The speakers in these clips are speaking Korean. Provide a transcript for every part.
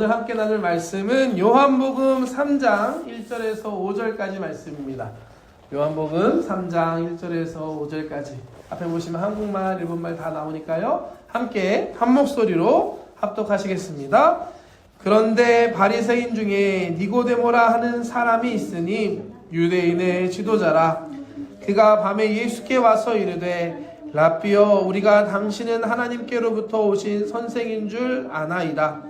오늘 함께 나눌 말씀은 요한복음 3장 1절에서 5절까지 말씀입니다. 요한복음 3장 1절에서 5절까지 앞에 보시면 한국말, 일본말 다 나오니까요. 함께 한 목소리로 합독하시겠습니다. 그런데 바리새인 중에 니고데모라 하는 사람이 있으니 유대인의 지도자라 그가 밤에 예수께 와서 이르되 라비여 우리가 당신은 하나님께로부터 오신 선생인 줄 아나이다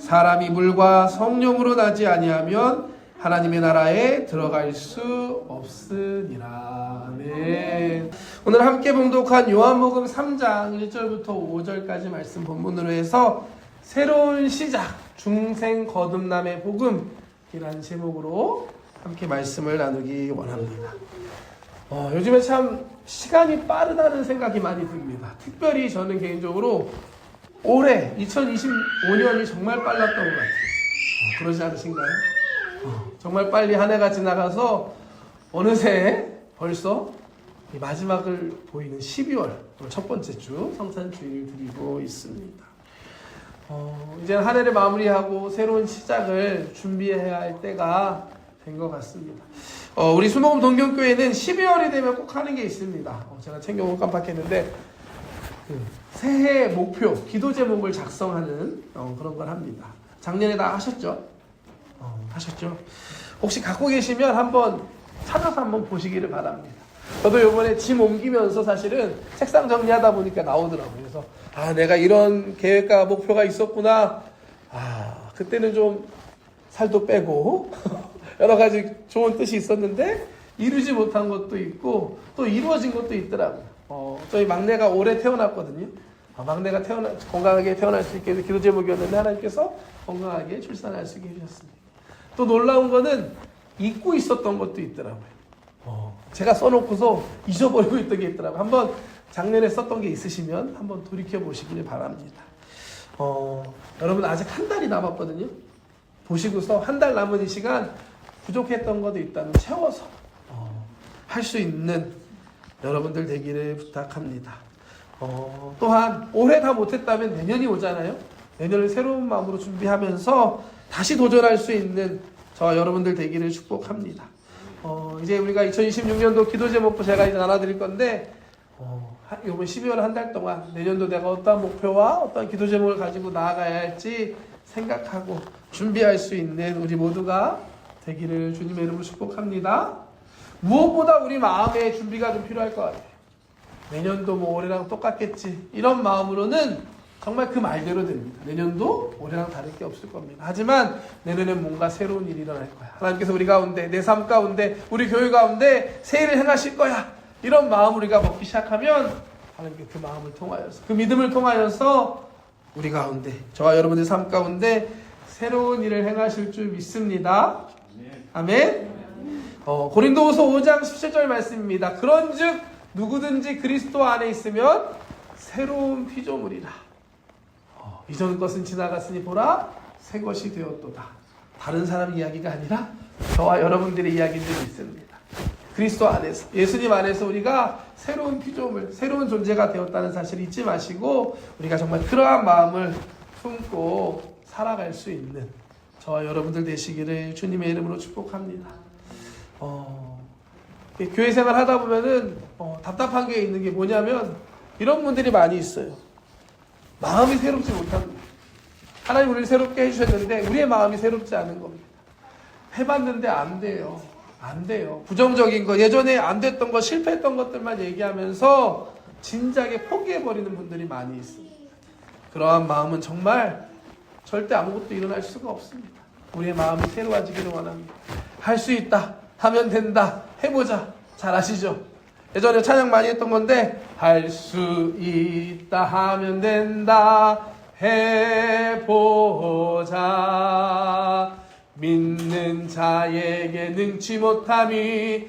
사람이 물과 성령으로 나지 아니하면 하나님의 나라에 들어갈 수 없으니라. 네. 오늘 함께 봉독한 요한복음 3장 1절부터 5절까지 말씀 본문으로 해서 새로운 시작, 중생 거듭남의 복음이라는 제목으로 함께 말씀을 나누기 원합니다. 어, 요즘에 참 시간이 빠르다는 생각이 많이 듭니다. 특별히 저는 개인적으로 올해 2025년이 정말 빨랐던 것 같아요. 어, 그러지 않으신가요? 어, 정말 빨리 한 해가 지나가서 어느새 벌써 이 마지막을 보이는 12월 첫 번째 주 성탄주의를 드리고 있습니다. 어, 이제 한 해를 마무리하고 새로운 시작을 준비해야 할 때가 된 것 같습니다. 어, 우리 수목금 동경교회는 12월이 되면 꼭 하는 게 있습니다. 어, 제가 챙겨온 깜빡했는데 그 새해 목표, 기도 제목을 작성하는 어, 그런 걸 합니다. 작년에 다 하셨죠? 어, 하셨죠? 혹시 갖고 계시면 한번 찾아서 한번 보시기를 바랍니다. 저도 이번에 짐 옮기면서 사실은 책상 정리하다 보니까 나오더라고요. 그래서 아 내가 이런 계획과 목표가 있었구나. 아 그때는 좀 살도 빼고 여러 가지 좋은 뜻이 있었는데 이루지 못한 것도 있고 또 이루어진 것도 있더라고요. 어, 저희 막내가 올해 태어났거든요. 아, 막내가 태어나 건강하게 태어날 수 있게 기도 제목이었는데 하나님께서 건강하게 출산할 수 있게 해주셨습니다. 또 놀라운 거는 잊고 있었던 것도 있더라고요. 어, 제가 써놓고서 잊어버리고 있던 게 있더라고요. 한번 작년에 썼던 게 있으시면 한번 돌이켜 보시길 바랍니다. 어, 여러분 아직 한 달이 남았거든요. 보시고서 한 달 남은 이 시간 부족했던 것도 있다면 채워서 어, 할수 있는 여러분들 되기를 부탁합니다. 어, 또한 올해 다 못했다면 내년이 오잖아요. 내년을 새로운 마음으로 준비하면서 다시 도전할 수 있는 저와 여러분들 되기를 축복합니다. 어, 이제 우리가 2026년도 기도 제목도 제가 이제 나눠드릴 건데, 어, 한- 이번 12월 한 달 동안 내년도 내가 어떤 목표와 어떤 기도 제목을 가지고 나아가야 할지 생각하고 준비할 수 있는 우리 모두가 되기를 주님의 이름으로 축복합니다. 무엇보다 우리 마음의 준비가 좀 필요할 것 같아요. 내년도 뭐 올해랑 똑같겠지. 이런 마음으로는 정말 그 말대로 됩니다. 내년도 올해랑 다를 게 없을 겁니다. 하지만 내년엔 뭔가 새로운 일이 일어날 거야. 하나님께서 우리 가운데, 내 삶 가운데, 우리 교회 가운데 새 일을 행하실 거야. 이런 마음 우리가 먹기 시작하면 하나님께 그 마음을 통하여서, 그 믿음을 통하여서 우리 가운데, 저와 여러분의 삶 가운데 새로운 일을 행하실 줄 믿습니다. 아멘. 어, 고린도후서 5장 17절 말씀입니다. 그런즉 누구든지 그리스도 안에 있으면 새로운 피조물이라. 어, 이전 것은 지나갔으니 보라 새 것이 되었도다. 다른 사람 이야기가 아니라 저와 여러분들의 이야기인 줄 믿습니다. 그리스도 안에서 예수님 안에서 우리가 새로운 피조물, 새로운 존재가 되었다는 사실 잊지 마시고 우리가 정말 그러한 마음을 품고 살아갈 수 있는 저와 여러분들 되시기를 주님의 이름으로 축복합니다. 어, 교회 생활 하다 보면은 어, 답답한 게 있는 게 뭐냐면 이런 분들이 많이 있어요. 마음이 새롭지 못합니다. 하나님 우리를 새롭게 해주셨는데 우리의 마음이 새롭지 않은 겁니다. 해봤는데 안 돼요. 안 돼요. 부정적인 거, 예전에 안 됐던 거, 실패했던 것들만 얘기하면서 진작에 포기해버리는 분들이 많이 있습니다. 그러한 마음은 정말 절대 아무것도 일어날 수가 없습니다. 우리의 마음이 새로워지기를 원합니다. 할 수 있다. 하면 된다. 해보자. 잘 아시죠? 예전에 찬양 많이 했던 건데, 할 수 있다 하면 된다. 해보자 믿는 자에게 능치 못함이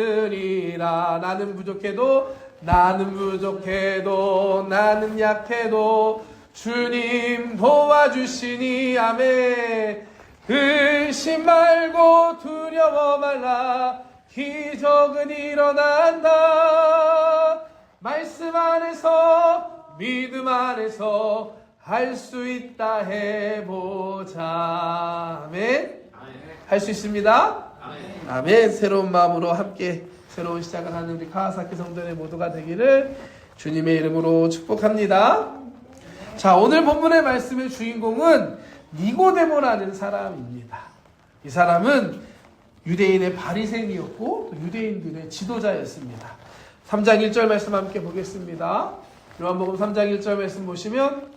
없으리라 나는 부족해도 나는 부족해도 나는 약해도 주님 도와주시니 아멘 의심 말고 두려워 말라. 기적은 일어난다. 말씀 안에서 믿음 안에서 할 수 있다 해보자. 아멘. 할 수 있습니다. 아멘. 새로운 마음으로 함께 새로운 시작을 하는 우리 카와사키 성전의 모두가 되기를 주님의 이름으로 축복합니다. 자 오늘 본문의 말씀의 주인공은 니고데모라는 사람입니다 이 사람은 유대인의 바리새인이었고 또 유대인들의 지도자였습니다 3장 1절 말씀 함께 보겠습니다 요한복음 3장 1절 말씀 보시면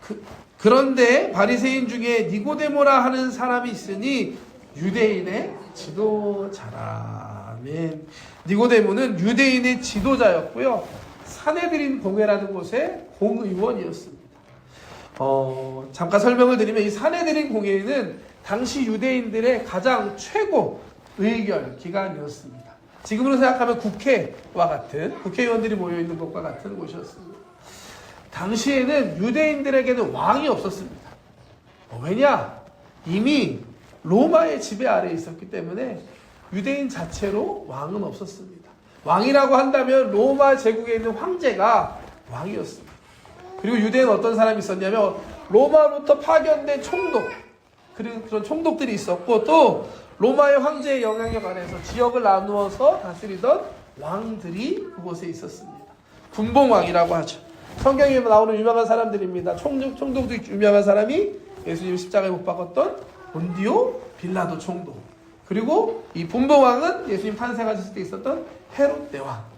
그, 그런데 바리새인 중에 니고데모라 하는 사람이 있으니 유대인의 지도자라. 아멘. 니고데모는 유대인의 지도자였고요. 사내들인 공회라는 곳의 공의원이었습니다. 어, 잠깐 설명을 드리면 이 사내들인 공회는 당시 유대인들의 가장 최고 의결 기관이었습니다. 지금으로 생각하면 국회와 같은 국회의원들이 모여 있는 것과 같은 곳이었습니다. 당시에는 유대인들에게는 왕이 없었습니다. 어, 왜냐? 이미 로마의 지배 아래에 있었기 때문에 유대인 자체로 왕은 없었습니다. 왕이라고 한다면 로마 제국에 있는 황제가 왕이었습니다. 그리고 유대인 어떤 사람이 있었냐면 로마로부터 파견된 총독 그리고 그런 총독들이 있었고 또 로마의 황제의 영향력 안에서 지역을 나누어서 다스리던 왕들이 그곳에 있었습니다. 군봉왕이라고 하죠. 성경에 나오는 유명한 사람들입니다. 총독, 총독도 유명한 사람이 예수님 십자가에 못 박았던 본디오 빌라도 총독. 그리고 이 분봉왕은 예수님 탄생하셨을 때 있었던 헤롯 대왕.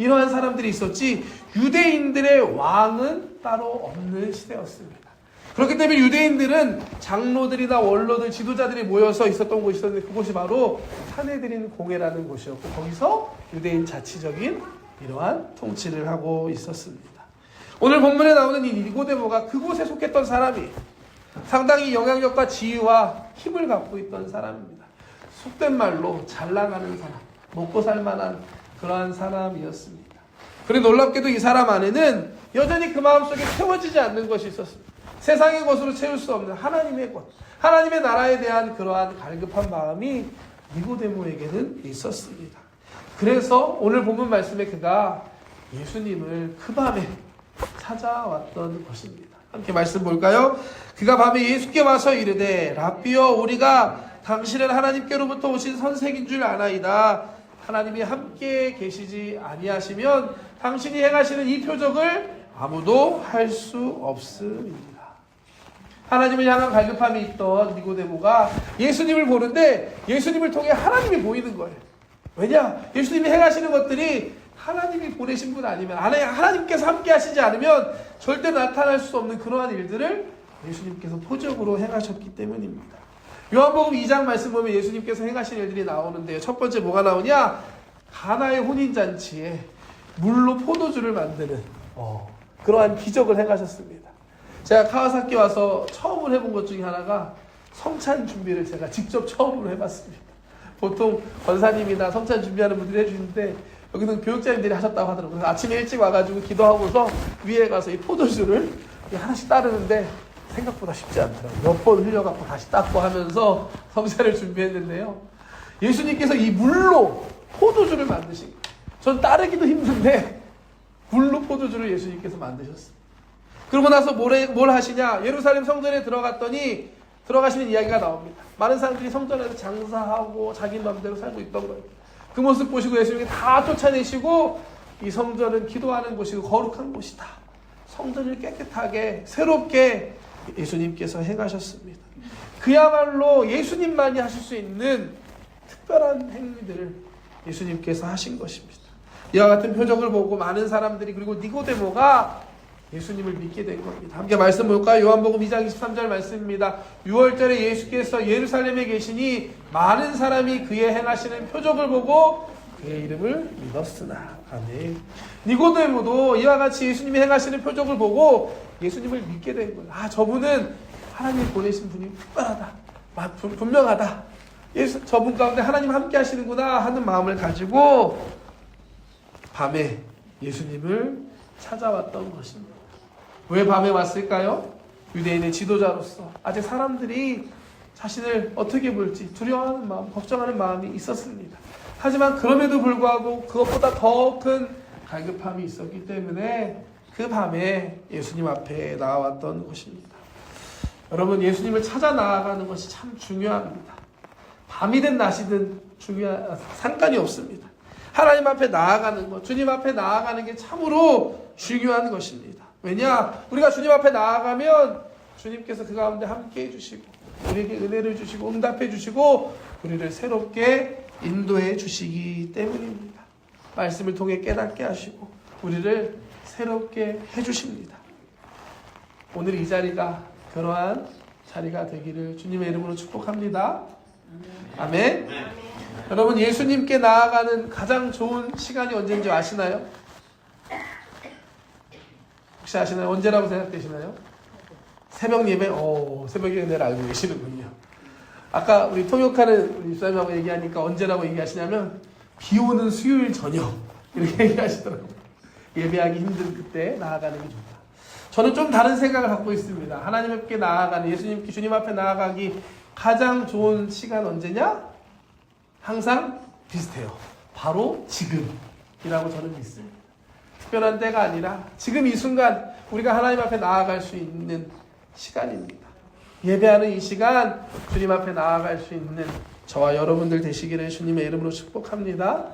이러한 사람들이 있었지 유대인들의 왕은 따로 없는 시대였습니다. 그렇기 때문에 유대인들은 장로들이나 원로들, 지도자들이 모여서 있었던 곳이 있었는데 그곳이 바로 사내들인 공회라는 곳이었고 거기서 유대인 자치적인 이러한 통치를 하고 있었습니다. 오늘 본문에 나오는 이 니고데모가 그곳에 속했던 사람이 상당히 영향력과 지위와 힘을 갖고 있던 사람입니다. 속된 말로 잘 나가는 사람, 먹고 살 만한 그러한 사람이었습니다. 그리고 놀랍게도 이 사람 안에는 여전히 그 마음속에 채워지지 않는 것이 있었습니다. 세상의 것으로 채울 수 없는 하나님의 것, 하나님의 나라에 대한 그러한 갈급한 마음이 니고데모에게는 있었습니다. 그래서 오늘 본문 말씀에 그가 예수님을 그 밤에 찾아왔던 것입니다. 함께 말씀 볼까요? 그가 밤에 예수께 와서 이르되 라비여 우리가 당신은 하나님께로부터 오신 선생인 줄 아나이다. 하나님이 함께 계시지 아니하시면 당신이 행하시는 이 표적을 아무도 할 수 없습니다. 하나님을 향한 갈급함이 있던 니고데모가 예수님을 보는데 예수님을 통해 하나님이 보이는 거예요. 왜냐? 예수님이 행하시는 것들이 하나님이 보내신 분 아니면 하나님께서 함께 하시지 않으면 절대 나타날 수 없는 그러한 일들을 예수님께서 포적으로 행하셨기 때문입니다. 요한복음 2장 말씀 보면 예수님께서 행하신 일들이 나오는데요. 첫 번째 뭐가 나오냐? 가나의 혼인잔치에 물로 포도주를 만드는 어, 그러한 기적을 행하셨습니다. 제가 카와사키 와서 처음으로 해본 것 중에 하나가 성찬 준비를 제가 직접 처음으로 해봤습니다. 보통 권사님이나 성찬 준비하는 분들이 해주는데 여기는 교육자님들이 하셨다고 하더라고요. 아침에 일찍 와가지고 기도하고서 위에 가서 이 포도주를 하나씩 따르는데 생각보다 쉽지 않더라고요. 몇 번 흘려갖고 다시 닦고 하면서 성찬을 준비했는데요. 예수님께서 이 물로 포도주를 만드신. 전 따르기도 힘든데 물로 포도주를 예수님께서 만드셨어요. 그러고 나서 뭘, 뭘 하시냐? 예루살렘 성전에 들어갔더니 들어가시는 이야기가 나옵니다. 많은 사람들이 성전에서 장사하고 자기 마음대로 살고 있던 거예요. 그 모습 보시고 예수님이 다 쫓아내시고 이 성전은 기도하는 곳이고 거룩한 곳이다. 성전을 깨끗하게 새롭게 예수님께서 행하셨습니다. 그야말로 예수님만이 하실 수 있는 특별한 행위들을 예수님께서 하신 것입니다. 이와 같은 표적을 보고 많은 사람들이 그리고 니고데모가 예수님을 믿게 된 겁니다. 함께 말씀 볼까요? 요한복음 2장 23절 말씀입니다. 6월절에 예수께서 예루살렘에 계시니 많은 사람이 그의 행하시는 표적을 보고 그의 이름을 믿었으나 아멘. 니고데모도 이와 같이 예수님이 행하시는 표적을 보고 예수님을 믿게 된 거예요. 아 저분은 하나님 보내신 분이 분명하다. 분명하다. 예수 저분 가운데 하나님 함께 하시는구나 하는 마음을 가지고 밤에 예수님을 찾아왔던 것입니다. 왜 밤에 왔을까요? 유대인의 지도자로서 아직 사람들이 자신을 어떻게 볼지 두려워하는 마음, 걱정하는 마음이 있었습니다. 하지만 그럼에도 불구하고 그것보다 더 큰 갈급함이 있었기 때문에 그 밤에 예수님 앞에 나왔던 것입니다. 여러분 예수님을 찾아 나아가는 것이 참 중요합니다. 밤이든 낮이든 중요한 상관이 없습니다. 하나님 앞에 나아가는 것, 주님 앞에 나아가는 게 참으로 중요한 것입니다. 왜냐? 우리가 주님 앞에 나아가면 주님께서 그 가운데 함께 해주시고, 우리에게 은혜를 주시고, 응답해 주시고, 우리를 새롭게 인도해 주시기 때문입니다. 말씀을 통해 깨닫게 하시고, 우리를 새롭게 해주십니다. 오늘 이 자리가 그러한 자리가 되기를 주님의 이름으로 축복합니다. 아멘. 여러분 예수님께 나아가는 가장 좋은 시간이 언제인지 아시나요? 혹시 아시나요? 언제라고 생각되시나요? 새벽 예배? 오, 새벽 예배를 알고 계시는군요. 아까 우리 통역하는 우리 집사님하고 얘기하니까 언제라고 얘기하시냐면 비 오는 수요일 저녁 이렇게 얘기하시더라고요. 예배하기 힘든 그때 나아가는 게 좋다. 저는 좀 다른 생각을 갖고 있습니다. 하나님께 나아가는 예수님 주님 앞에 나아가기 가장 좋은 시간 언제냐? 항상 비슷해요. 바로 지금이라고 저는 믿습니다. 특별한 때가 아니라 지금 이 순간 우리가 하나님 앞에 나아갈 수 있는 시간입니다. 예배하는 이 시간 주님 앞에 나아갈 수 있는 저와 여러분들 되시기를 주님의 이름으로 축복합니다.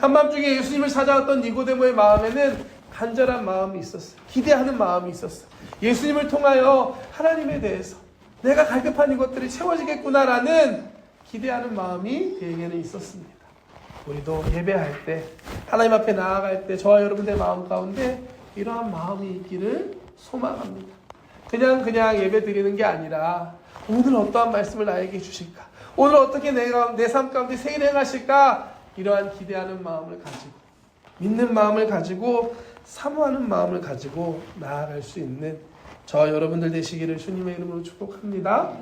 한밤중에 예수님을 찾아왔던 니고데모의 마음에는 간절한 마음이 있었어요. 기대하는 마음이 있었어요. 예수님을 통하여 하나님에 대해서 내가 갈급한 이것들이 채워지겠구나라는 기대하는 마음이 그에게는 있었습니다. 우리도 예배할 때 하나님 앞에 나아갈 때 저와 여러분의 마음 가운데 이러한 마음이 있기를 소망합니다. 그냥 그냥 예배 드리는 게 아니라 오늘 어떠한 말씀을 나에게 주실까? 오늘 어떻게 내가 내 삶 가운데 세일 행하실까? 이러한 기대하는 마음을 가지고 믿는 마음을 가지고 사모하는 마음을 가지고 나아갈 수 있는 저와 여러분들 되시기를 주님의 이름으로 축복합니다.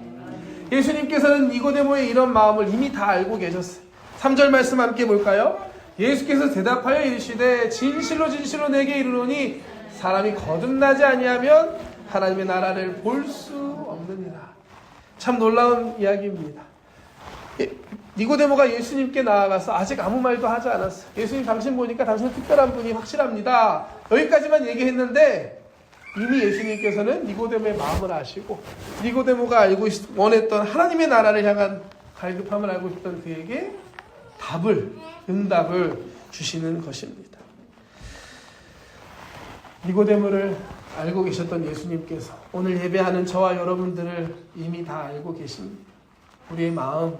예수님께서는 니고데모의 이런 마음을 이미 다 알고 계셨어요. 3절 말씀 함께 볼까요? 예수께서 대답하여 이르시되 진실로 진실로 내게 이르노니 사람이 거듭나지 아니하면 하나님의 나라를 볼 수 없느니라. 참 놀라운 이야기입니다. 예, 니고데모가 예수님께 나아가서 아직 아무 말도 하지 않았어요. 예수님 당신 보니까 당신은 특별한 분이 확실합니다. 여기까지만 얘기했는데 이미 예수님께서는 니고데모의 마음을 아시고 니고데모가 알고 있, 원했던 하나님의 나라를 향한 갈급함을 알고 있던 그에게 답을 응답을 주시는 것입니다. 니고데모를 알고 계셨던 예수님께서 오늘 예배하는 저와 여러분들을 이미 다 알고 계십니다. 우리의 마음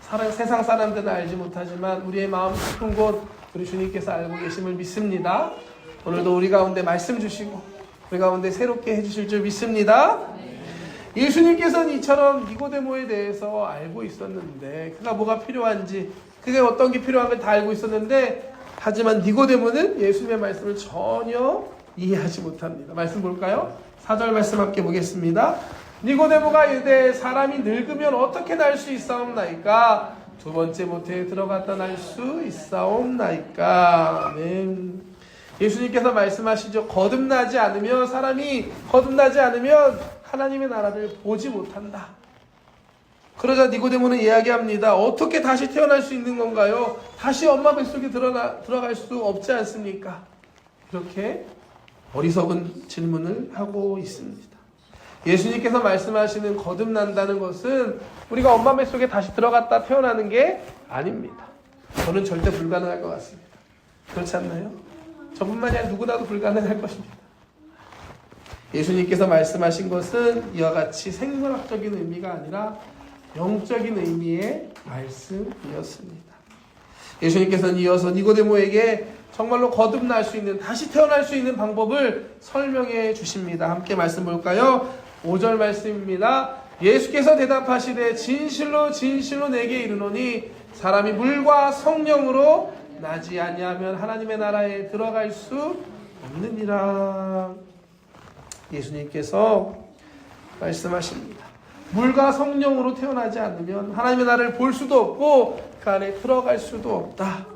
사람, 세상 사람들은 알지 못하지만 우리의 마음 깊은 곳 우리 주님께서 알고 계심을 믿습니다. 오늘도 우리 가운데 말씀 주시고 우리 가운데 새롭게 해주실 줄 믿습니다. 예수님께서는 이처럼 니고데모에 대해서 알고 있었는데 그가 뭐가 필요한지 그게 어떤 게 필요한 걸 다 알고 있었는데 하지만 니고데모는 예수님의 말씀을 전혀 이해하지 못합니다. 말씀 볼까요? 4절 말씀 함께 보겠습니다. 니고데모가 이르되 사람이 늙으면 어떻게 날 수 있사옵나이까 두 번째 모태에 들어갔다 날 수 있사옵나이까 아멘. 예수님께서 말씀하시죠. 거듭나지 않으면 사람이 거듭나지 않으면 하나님의 나라를 보지 못한다. 그러자 니고데모는 이야기합니다. 어떻게 다시 태어날 수 있는 건가요? 다시 엄마 뱃속에 들어가, 들어갈 수 없지 않습니까? 이렇게 어리석은 질문을 하고 있습니다. 예수님께서 말씀하시는 거듭난다는 것은 우리가 엄마 뱃속에 다시 들어갔다 태어나는 게 아닙니다. 저는 절대 불가능할 것 같습니다. 그렇지 않나요? 저뿐만이 아니라 누구나도 불가능할 것입니다. 예수님께서 말씀하신 것은 이와 같이 생물학적인 의미가 아니라 영적인 의미의 말씀이었습니다. 예수님께서는 이어서 니고데모에게 정말로 거듭날 수 있는 다시 태어날 수 있는 방법을 설명해 주십니다. 함께 말씀 볼까요? 5절 말씀입니다. 예수께서 대답하시되 진실로 진실로 내게 이르노니 사람이 물과 성령으로 나지 아니하면 하나님의 나라에 들어갈 수 없느니라. 예수님께서 말씀하십니다. 물과 성령으로 태어나지 않으면 하나님의 나라를 볼 수도 없고 그 안에 들어갈 수도 없다.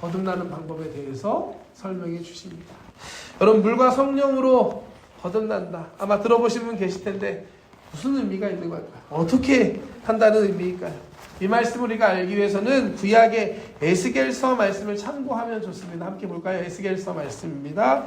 거듭나는 방법에 대해서 설명해 주십니다. 여러분 물과 성령으로 거듭난다. 아마 들어보신 분 계실 텐데 무슨 의미가 있는 걸까요? 어떻게 한다는 의미일까요? 이 말씀을 우리가 알기 위해서는 구약의 에스겔서 말씀을 참고하면 좋습니다. 함께 볼까요? 에스겔서 말씀입니다.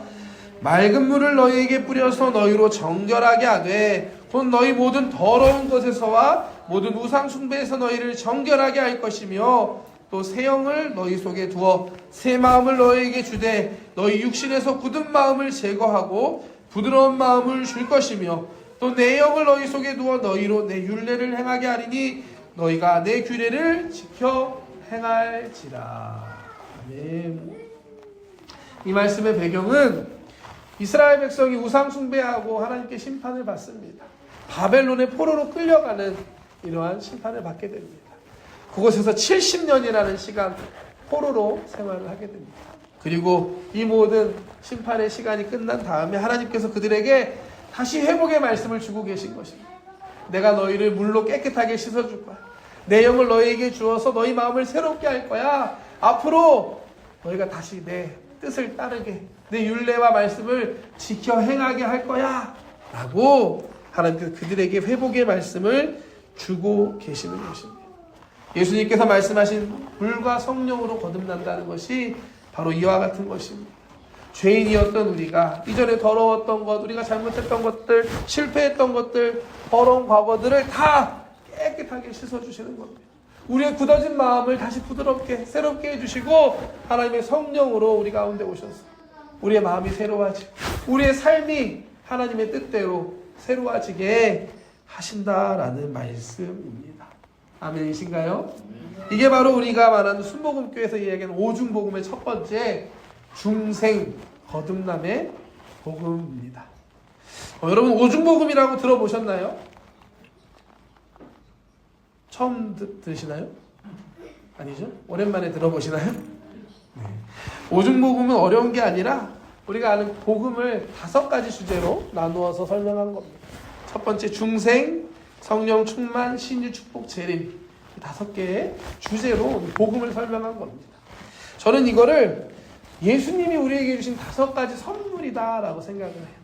맑은 물을 너희에게 뿌려서 너희로 정결하게 하되 곧 너희 모든 더러운 것에서와 모든 우상 숭배에서 너희를 정결하게 할 것이며 또 새 영을 너희 속에 두어 새 마음을 너희에게 주되 너희 육신에서 굳은 마음을 제거하고 부드러운 마음을 줄 것이며 또 내 영을 너희 속에 두어 너희로 내 율례를 행하게 하리니 너희가 내 규례를 지켜 행할지라. 아멘. 이 말씀의 배경은 이스라엘 백성이 우상 숭배하고 하나님께 심판을 받습니다. 바벨론의 포로로 끌려가는 이러한 심판을 받게 됩니다. 그곳에서 70년이라는 시간 포로로 생활을 하게 됩니다. 그리고 이 모든 심판의 시간이 끝난 다음에 하나님께서 그들에게 다시 회복의 말씀을 주고 계신 것입니다. 내가 너희를 물로 깨끗하게 씻어줄 거야. 내 영을 너희에게 주어서 너희 마음을 새롭게 할 거야. 앞으로 너희가 다시 내 뜻을 따르게 내 율례와 말씀을 지켜 행하게 할 거야. 라고 하나님께서 그들에게 회복의 말씀을 주고 계시는 것입니다. 예수님께서 말씀하신 물과 성령으로 거듭난다는 것이 바로 이와 같은 것입니다. 죄인이었던 우리가 이전에 더러웠던 것, 우리가 잘못했던 것들, 실패했던 것들, 더러운 과거들을 다 깨끗하게 씻어주시는 겁니다. 우리의 굳어진 마음을 다시 부드럽게, 새롭게 해주시고 하나님의 성령으로 우리 가운데 오셔서 우리의 마음이 새로워지고 우리의 삶이 하나님의 뜻대로 새로워지게 하신다라는 말씀입니다. 아멘이신가요? 이게 바로 우리가 말하는 순복음교에서 이야기하는 오중복음의 첫 번째 중생 거듭남의 복음입니다. 어, 여러분 오중복음이라고 들어보셨나요? 처음 드, 들으시나요? 아니죠? 오랜만에 들어보시나요? 네. 오중복음은 어려운 게 아니라 우리가 아는 복음을 다섯 가지 주제로 나누어서 설명한 겁니다. 첫 번째 중생, 성령 충만, 신유 축복, 재림 이 다섯 개의 주제로 복음을 설명한 겁니다. 저는 이거를 예수님이 우리에게 주신 다섯 가지 선물이다라고 생각을 해요.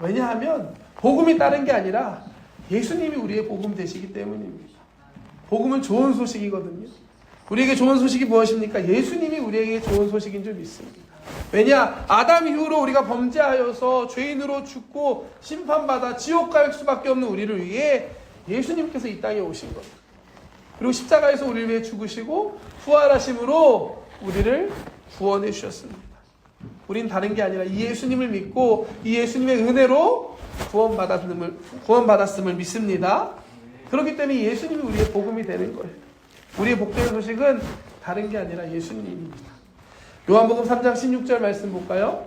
왜냐하면 복음이 다른 게 아니라 예수님이 우리의 복음 되시기 때문입니다. 복음은 좋은 소식이거든요. 우리에게 좋은 소식이 무엇입니까? 예수님이 우리에게 좋은 소식인 줄 믿습니다. 왜냐? 아담 이후로 우리가 범죄하여서 죄인으로 죽고 심판받아 지옥 갈 수밖에 없는 우리를 위해 예수님께서 이 땅에 오신 겁니다. 그리고 십자가에서 우리를 위해 죽으시고 부활하심으로 우리를 구원해 주셨습니다. 우린 다른 게 아니라 이 예수님을 믿고 이 예수님의 은혜로 구원받았음을, 구원받았음을 믿습니다. 그렇기 때문에 예수님이 우리의 복음이 되는 거예요. 우리의 복된 소식은 다른 게 아니라 예수님입니다. 요한복음 3장 16절 말씀 볼까요?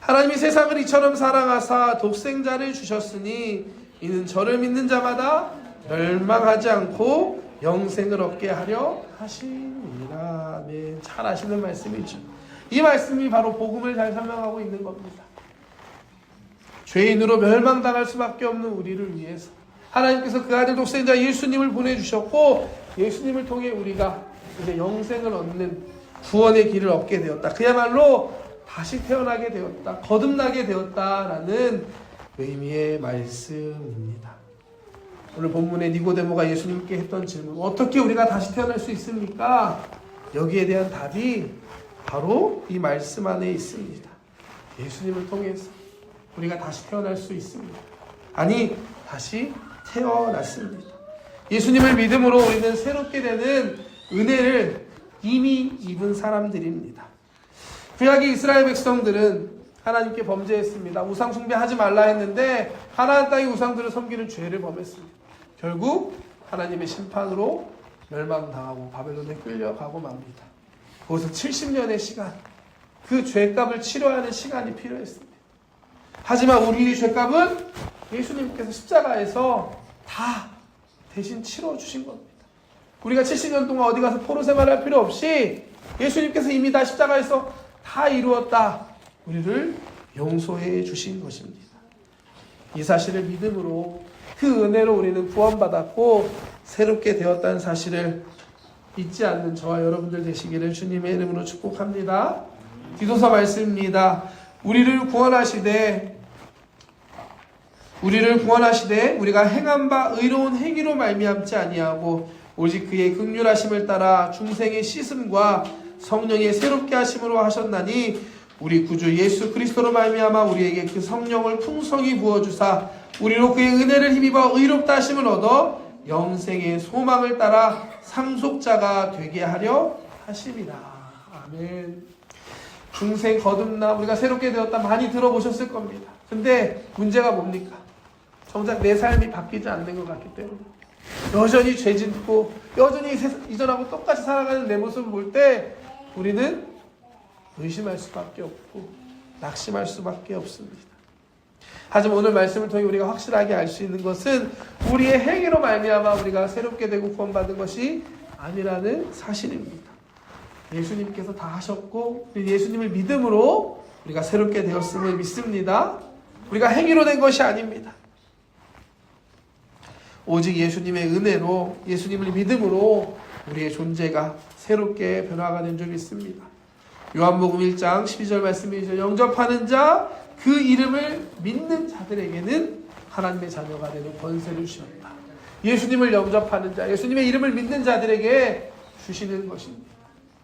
하나님이 세상을 이처럼 사랑하사 독생자를 주셨으니 이는 저를 믿는 자마다 멸망하지 않고 영생을 얻게 하려 하시니라. 아멘. 잘 아시는 말씀이죠. 이 말씀이 바로 복음을 잘 설명하고 있는 겁니다. 죄인으로 멸망당할 수밖에 없는 우리를 위해서 하나님께서 그 아들 독생자 예수님을 보내주셨고 예수님을 통해 우리가 이제 영생을 얻는 구원의 길을 얻게 되었다. 그야말로 다시 태어나게 되었다. 거듭나게 되었다라는 의미의 말씀입니다. 오늘 본문에 니고데모가 예수님께 했던 질문, 어떻게 우리가 다시 태어날 수 있습니까? 여기에 대한 답이 바로 이 말씀 안에 있습니다. 예수님을 통해서 우리가 다시 태어날 수 있습니다. 아니, 다시 태어났습니다. 예수님을 믿음으로 우리는 새롭게 되는 은혜를 이미 입은 사람들입니다. 구약의 이스라엘 백성들은 하나님께 범죄했습니다. 우상 숭배하지 말라 했는데 하나님 땅의 우상들을 섬기는 죄를 범했습니다. 결국 하나님의 심판으로 멸망당하고 바벨론에 끌려가고 맙니다. 거기서 70년의 시간, 그 죄값을 치료하는 시간이 필요했습니다. 하지만 우리의 죄값은 예수님께서 십자가에서 다 대신 치러주신 겁니다. 우리가 70년 동안 어디 가서 포로 생활할 필요 없이 예수님께서 이미 다 십자가에서 다 이루었다. 우리를 용서해 주신 것입니다. 이 사실을 믿음으로 그 은혜로 우리는 구원받았고 새롭게 되었다는 사실을 잊지 않는 저와 여러분들 되시기를 주님의 이름으로 축복합니다. 디도서 말씀입니다. 우리를 구원하시되 우리를 구원하시되 우리가 행한 바 의로운 행위로 말미암지 아니하고 오직 그의 극률하심을 따라 중생의 씻음과 성령의 새롭게 하심으로 하셨나니 우리 구주 예수 그리스도로 말미암아 우리에게 그 성령을 풍성히 부어 주사 우리로 그의 은혜를 힘입어 의롭다 하심을 얻어 영생의 소망을 따라 상속자가 되게 하려 하심이라. 아멘. 중생 거듭남 우리가 새롭게 되었다 많이 들어보셨을 겁니다. 근데 문제가 뭡니까? 정작 내 삶이 바뀌지 않는 것 같기 때문에 여전히 죄 짓고 여전히 이전하고 똑같이 살아가는 내 모습을 볼 때 우리는 의심할 수밖에 없고 낙심할 수밖에 없습니다. 하지만 오늘 말씀을 통해 우리가 확실하게 알 수 있는 것은 우리의 행위로 말미암아 우리가 새롭게 되고 구원받은 것이 아니라는 사실입니다. 예수님께서 다 하셨고 우리 예수님을 믿음으로 우리가 새롭게 되었음을 믿습니다. 우리가 행위로 된 것이 아닙니다. 오직 예수님의 은혜로 예수님을 믿음으로 우리의 존재가 새롭게 변화가 된 줄 믿습니다. 요한복음 1장 12절 말씀이죠. 영접하는 자 그 이름을 믿는 자들에게는 하나님의 자녀가 되는 권세를 주셨다. 예수님을 영접하는 자, 예수님의 이름을 믿는 자들에게 주시는 것입니다.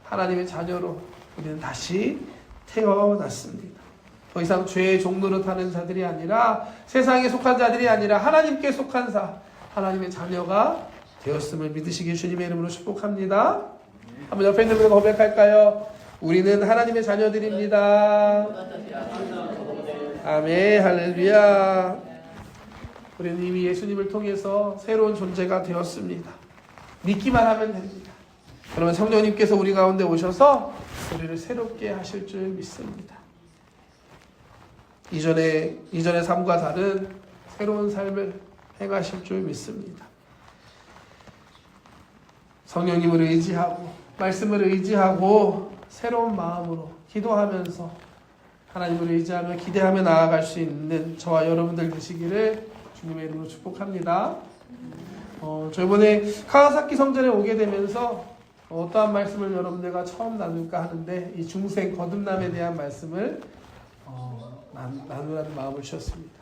하나님의 자녀로 우리는 다시 태어났습니다. 더 이상 죄의 종로로 타는 자들이 아니라 세상에 속한 자들이 아니라 하나님께 속한 자, 하나님의 자녀가 되었음을 믿으시길 주님의 이름으로 축복합니다. 한번 옆에 있는 분과 고백할까요? 우리는 하나님의 자녀들입니다. 아멘, 할렐루야. 우리는 이미 예수님을 통해서 새로운 존재가 되었습니다. 믿기만 하면 됩니다. 그러면 성령님께서 우리 가운데 오셔서 우리를 새롭게 하실 줄 믿습니다. 이전에 이전의 삶과 다른 새로운 삶을 행하실 줄 믿습니다. 성령님을 의지하고 말씀을 의지하고 새로운 마음으로 기도하면서 하나님을 의지하며 기대하며 나아갈 수 있는 저와 여러분들 되시기를 주님의 이름으로 축복합니다. 어, 저 이번에 카와사키 성전에 오게 되면서 어떠한 말씀을 여러분들과 처음 나눌까 하는데 이 중생 거듭남에 대한 말씀을 어, 난- 나누라는 마음을 주셨습니다.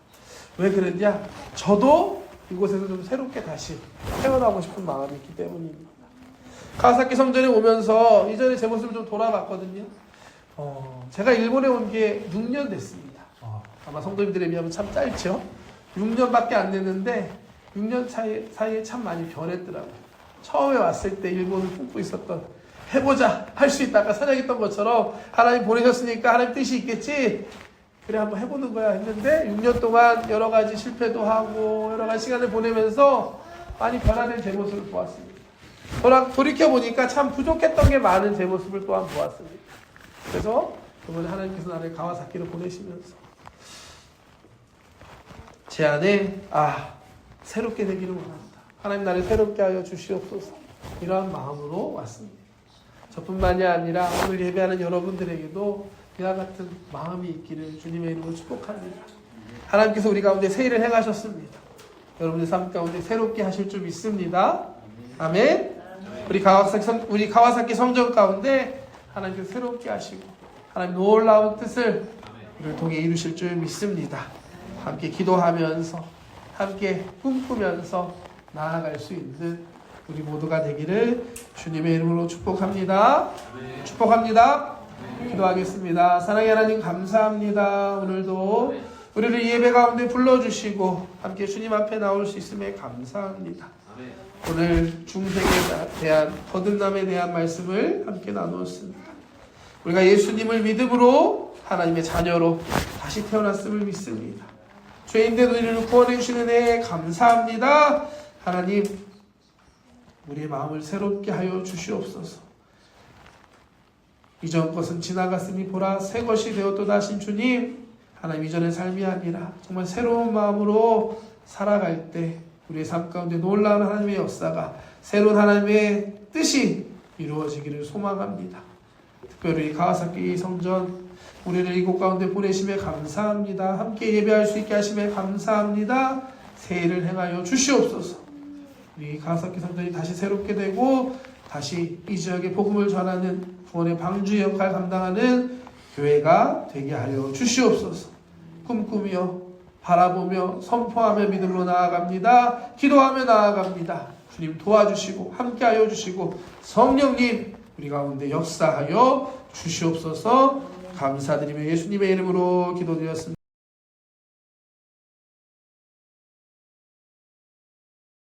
왜 그랬냐? 저도 이곳에서 좀 새롭게 다시 태어나고 싶은 마음이 있기 때문입니다. 카와사키 성전에 오면서 이전에 제 모습을 좀 돌아봤거든요. 어, 제가 일본에 온 게 6년 됐습니다. 어, 아마 성도님들에 비하면 참 짧죠? 6년밖에 안 됐는데 6년 차이, 사이에 참 많이 변했더라고요. 처음에 왔을 때 일본을 품고 있었던 해보자 할 수 있다가 사냥했던 것처럼 하나님 보내셨으니까 하나님 뜻이 있겠지 그래 한번 해보는 거야 했는데 6년 동안 여러 가지 실패도 하고 여러 가지 시간을 보내면서 많이 변화된 제 모습을 보았습니다. 돌아, 돌이켜 보니까 참 부족했던 게 많은 제 모습을 또한 보았습니다. 그래서 이번에 하나님께서 나를 가와사키로 보내시면서 제 안에 아 새롭게 되기를 원합니다. 하나님 나를 새롭게 하여 주시옵소서 이러한 마음으로 왔습니다. 저뿐만이 아니라 오늘 예배하는 여러분들에게도 이와 같은 마음이 있기를 주님의 이름으로 축복합니다. 하나님께서 우리 가운데 새 일을 행하셨습니다. 여러분의 삶 가운데 새롭게 하실 줄 믿습니다. 아멘. 우리 가와사키, 성, 우리 가와사키 성전 가운데 하나님께서 새롭게 하시고 하나님 놀라운 뜻을 우리를 통해 이루실 줄 믿습니다. 함께 기도하면서 함께 꿈꾸면서 나아갈 수 있는 우리 모두가 되기를 주님의 이름으로 축복합니다. 축복합니다. 기도하겠습니다. 사랑의 하나님 감사합니다. 오늘도 우리를 예배 가운데 불러주시고 함께 주님 앞에 나올 수 있음에 감사합니다. 오늘 중생에 대한 거듭남에 대한 말씀을 함께 나누었습니다. 우리가 예수님을 믿음으로 하나님의 자녀로 다시 태어났음을 믿습니다. 죄인된 우리를 구원해 주시는 애 감사합니다. 하나님 우리의 마음을 새롭게 하여 주시옵소서. 이전 것은 지나갔으니 보라 새 것이 되었도다 하신 주님 하나님 이전의 삶이 아니라 정말 새로운 마음으로 살아갈 때 우리의 삶 가운데 놀라운 하나님의 역사가 새로운 하나님의 뜻이 이루어지기를 소망합니다. 특별히 가와사키 성전 우리를 이곳 가운데 보내심에 감사합니다. 함께 예배할 수 있게 하심에 감사합니다. 새해를 행하여 주시옵소서. 우리 가와사키 성전이 다시 새롭게 되고 다시 이 지역에 복음을 전하는 구원의 방주 역할 감당하는 교회가 되게 하여 주시옵소서. 꿈꾸며 바라보며 선포하며 믿음으로 나아갑니다. 기도하며 나아갑니다. 주님 도와주시고 함께하여 주시고 성령님 우리 가운데 역사하여 주시옵소서 감사드리며 예수님의 이름으로 기도드렸습니다.